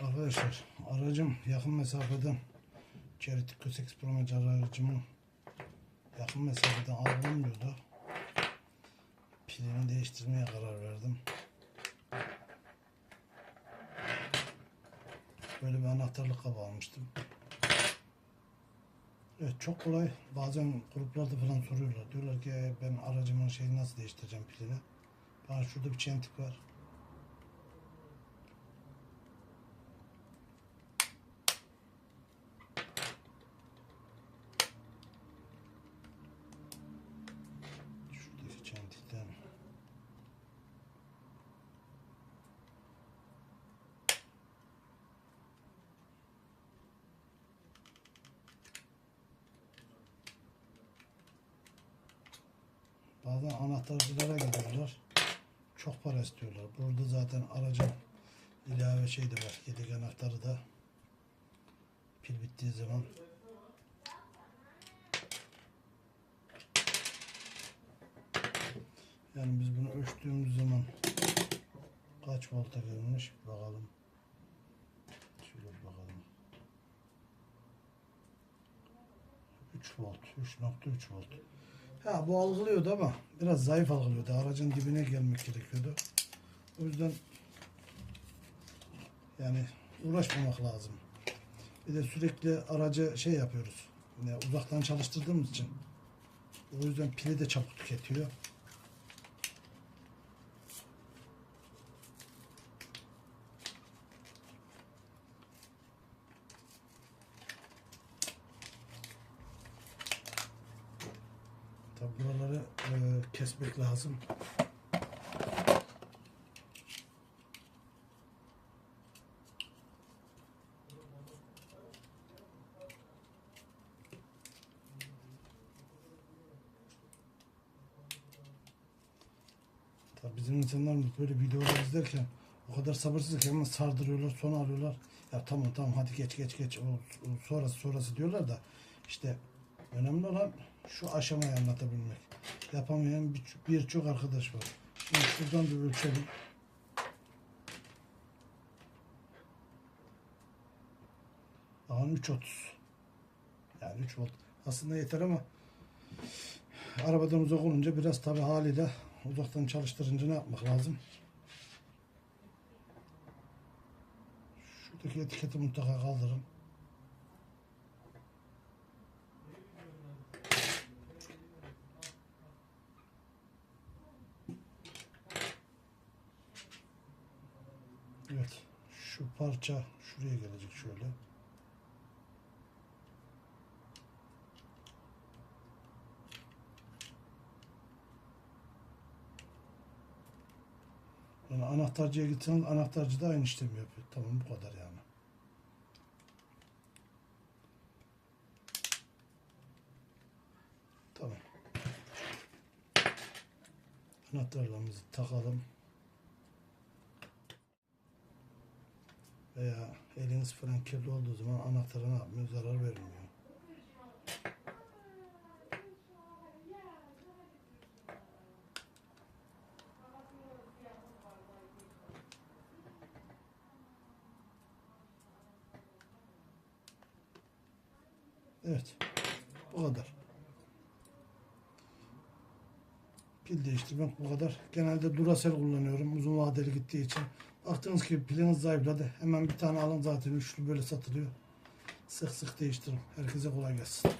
Arkadaşlar aracım yakın mesafeden Çeritik Köseks Promac aracımın yakın mesafeden alınmıyordu. Pilini değiştirmeye karar verdim. Böyle bir anahtarlık kabı almıştım. Evet çok kolay. Bazen gruplarda falan soruyorlar. Diyorlar ki "E, ben aracımın şeyini nasıl değiştireceğim pilini. Bana şurada bir çentik var. Şuradaki çentikten Bazen anahtarcılara gidiyorlar. Çok para istiyorlar. Burada zaten aracın ilave şey de var. Yedek anahtarı da pil bittiği zaman yani biz bunu ölçtüğümüz zaman kaç volta gelmiş bakalım. Şöyle bakalım. 3 volt, 3.3 volt. Ha bu algılıyordu ama biraz zayıf algılıyordu. Aracın dibine gelmek gerekiyordu. O yüzden yani uğraşmamak lazım. Bir de sürekli aracı şey yapıyoruz. Yani uzaktan çalıştırdığımız için. O yüzden pili de çabuk tüketiyor. Tabi buraları e, kesmek lazım. Tabi bizim insanlarımız böyle videolar izlerken o kadar sabırsız ki hemen sardırıyorlar, son alıyorlar. Ya tamam tamam hadi geç geç geç o, o sonrası sonrası diyorlar da işte önemli olan şu aşamayı anlatabilmek. Yapamayan bir- birçok arkadaş var. Şimdi şuradan bir ölçelim. Bakın 3.30. Yani 3 volt. Aslında yeter ama arabadan uzak olunca biraz tabi haliyle uzaktan çalıştırınca ne yapmak lazım? Şuradaki etiketi mutlaka kaldırın. Evet. Şu parça şuraya gelecek şöyle. Yani anahtarcıya gitseniz anahtarcı da aynı işlemi yapıyor. Tamam bu kadar yani. Tamam. Anahtarlarımızı takalım. Veya eliniz falan kirli olduğu zaman anahtara ne yapmıyor? Zarar vermiyor. Evet. Bu kadar. Pil değiştirmek bu kadar. Genelde Duracell kullanıyorum uzun vadeli gittiği için. Baktığınız gibi piliniz zayıfladı. Hemen bir tane alın zaten üçlü böyle satılıyor. Sık sık değiştirin. Herkese kolay gelsin.